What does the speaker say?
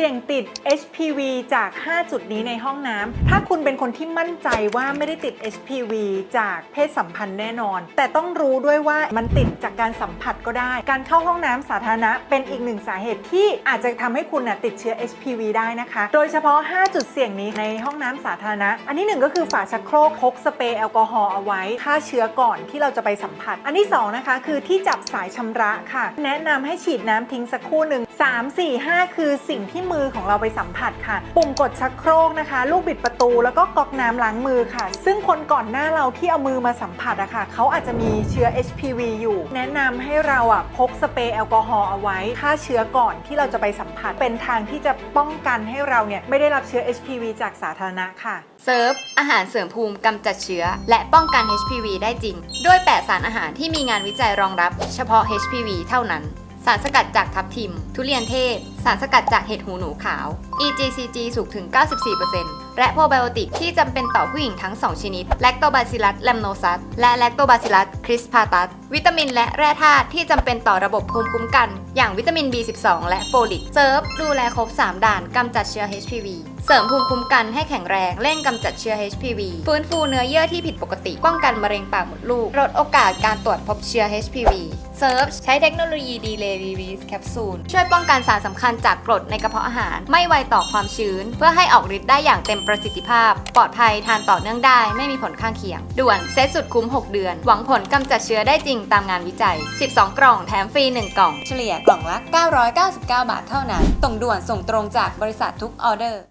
เสี่ยงติด HPV จาก 5 จุดนี้ในห้องน้ำ ถ้าคุณเป็นคนที่มั่นใจว่าไม่ได้ติด HPV จากเพศสัมพันธ์แน่นอน แต่ต้องรู้ด้วยว่ามันติดจากการสัมผัสก็ได้ การเข้าห้องน้ำสาธารณะเป็นอีกหนึ่งสาเหตุที่อาจจะทำให้คุณน่ะติดเชื้อ HPV ได้นะคะ โดยเฉพาะ 5 จุดเสี่ยงนี้ในห้องน้ำสาธารณะ อันที่หนึ่งก็คือฝาชักโครกพกสเปรย์แอลกอฮอล์เอาไว้ฆ่าเชื้อก่อนที่เราจะไปสัมผัส อันที่สองนะคะคือที่จับสายชำระค่ะ แนะนำให้ฉีดน้ำทิ้งสักครู่หนึ่ง3 4 5 คือสิ่งที่มือของเราไปสัมผัสค่ะ ปุ่มกดชักโครกนะคะ ลูกบิดประตูแล้วก็ก๊อกน้ำล้างมือค่ะ ซึ่งคนก่อนหน้าเราที่เอามือมาสัมผัสอะค่ะเขาอาจจะมีเชื้อ HPV อยู่ แนะนำให้เราอะพกสเปรย์แอลกอฮอล์เอาไว้ฆ่าเชื้อก่อนที่เราจะไปสัมผัสเป็นทางที่จะป้องกันให้เราเนี่ยไม่ได้รับเชื้อ HPV จากสาธารณะค่ะเซิร์ฟอาหารเสริมภูมิกำจัดเชื้อ และป้องกัน HPV ได้จริง ด้วย 8 สารอาหารที่มีงานวิจัยรองรับเฉพาะ HPV เท่านั้นารสกัดจากทับทิม ทุเรียนเทศ สารสกัดจากเห็ดหูหนูขาว EGCG สูงถึง 94%และโปรไบโอติกที่จำเป็นต่อผู้หญิงทั้ง 2 ชนิด แลคโตบาซิลัสแลมโนซัส และแลคโตบาซิลัสคริสพาตัส วิตามินและแร่ธาตุที่จำเป็นต่อระบบภูมิคุ้มกัน อย่างวิตามิน B12 และโฟลิก เซิร์ฟดูแลครบ 3 ด่านกำจัดเชื้อ HPV เสริมภูมิคุ้มกันให้แข็งแรงเร่งกำจัดเชื้อ HPV ฟื้นฟูเนื้อเยื่อที่ผิดปกติป้องกันมะเร็งปากมดลูก ลดโอกาสการตรวจพบเชื้อ HPV เซิร์ฟใช้เทคโนโลยี Delay Release Capsule ช่วยป้องกันสารสำคัญจากกรดในกระเพาะอาหาร ไม่ไวต่อความชื้น เพื่อให้ออกฤทธิ์ได้อย่างเต็มประสิทธิภาพ ปลอดภัยทานต่อเนื่องได้ ไม่มีผลข้างเคียง ด่วนเซตสุดคุ้ม 6 เดือน หวังผลกำจัดเชื้อได้จริงตามงานวิจัย 12 กล่องแถมฟรี 1 กล่อง เฉลี่ยกล่องละ 999 บาทเท่านั้นส่งด่วนส่งตรงจากบริษัททุกออเดอร์